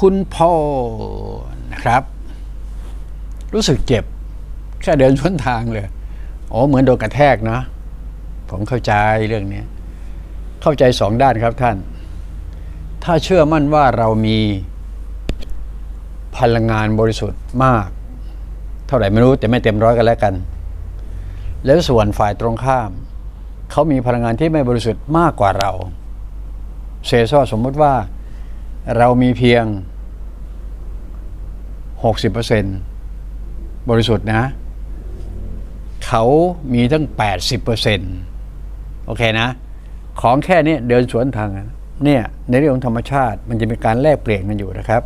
คุณพ่อนะครับ รู้สึกเจ็บ แค่เดินชนทางเลยอ๋อเหมือนโดนกระแทกเนาะผมเข้าใจเรื่องนี้เข้าใจสองด้านครับท่าน ถ้าเชื่อมั่นว่าเรามีพลังงานบริสุทธิ์มาก เท่าไหร่ไม่รู้แต่ไม่เต็มร้อยกันแล้วกัน แล้วส่วนฝ่ายตรงข้าม เขามีพลังงานที่ไม่บริสุทธิ์มากกว่าเรา เซซอสมมติว่าเรามีเพียง 60%บริสุทธิ์นะ เขามีตั้ง 80%โอเคนะ ของแค่นี้เดินสวนทางเนี่ยในเรื่องของธรรมชาติมันจะมีการแลกเปลี่ยนกันอยู่นะครับ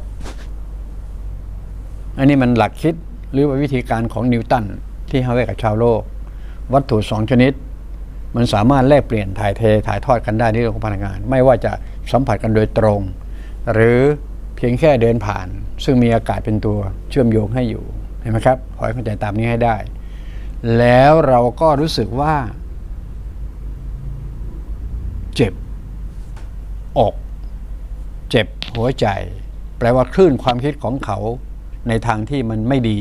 อันนี้มันหลักคิดหรือว่าวิธีการของนิวตันที่ให้ไว้กับชาวโลก วัตถุสองชนิด มันสามารถแลกเปลี่ยนถ่ายเทถ่ายทอดกันได้ในเรื่องของพลังงาน ไม่ว่าจะสัมผัสกันโดยตรง หรือเพียงแค่เดินผ่าน ซึ่งมีอากาศเป็นตัวเชื่อมโยงให้อยู่เห็นไหมครับขอให้เข้าใจตามนี้ให้ได้ แล้วเราก็รู้สึกว่า เจ็บอก เจ็บหัวใจ แปลว่าคลื่นความคิดของเขา ในทางที่มันไม่ดี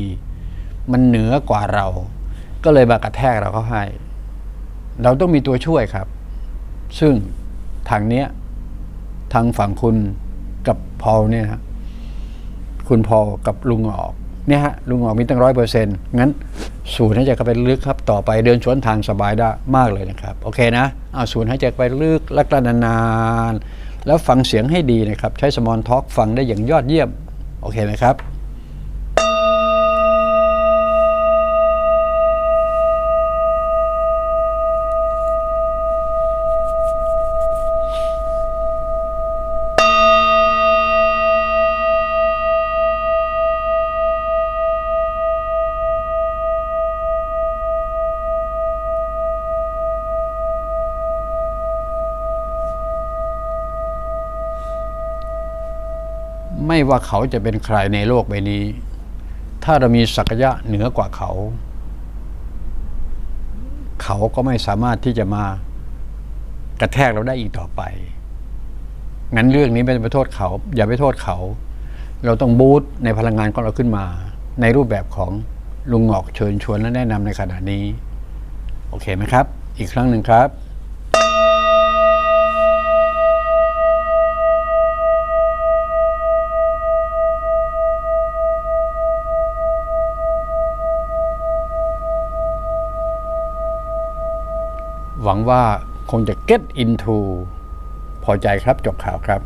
มันเหนือกว่าเรา ก็เลยมากระแทกเราเข้าให้ เราต้องมีตัวช่วยครับ ซึ่งทางเนี้ยทางฝั่งคุณกับพอลเนี่ยนะคุณพอลกับลุงออกเนี่ยฮะลุงออกมีตั้งร้อยเปอร์เซ็นต์งั้นสูดให้ใจเข้าไปลึกครับ ต่อไปเดินสวนทางสบายได้มากเลยนะครับ โอเคนะเอาสูดให้ใจไปลึกลักระนานๆแล้วฟังเสียงให้ดีนะครับ ใช้สมอนท็อกฟังได้อย่างยอดเยี่ยม โอเคไหมครับ ไม่ว่าเขาจะเป็นใครในโลกใบนี้ ถ้าเรามีศักยะเหนือกว่าเขา เขาก็ไม่สามารถที่จะมากระแทกเราได้อีกต่อไป งั้นเรื่องนี้ไม่ต้องไปโทษเขา อย่าไปโทษเขา เราต้องบูตในพลังงานของเราขึ้นมา ในรูปแบบของลุงหงอกเชิญชวนและแนะนำในขณะนี้ โอเคไหมครับ อีกครั้งหนึ่งครับ หวังว่าคงจะ get into พอใจครับจบข่าวครับ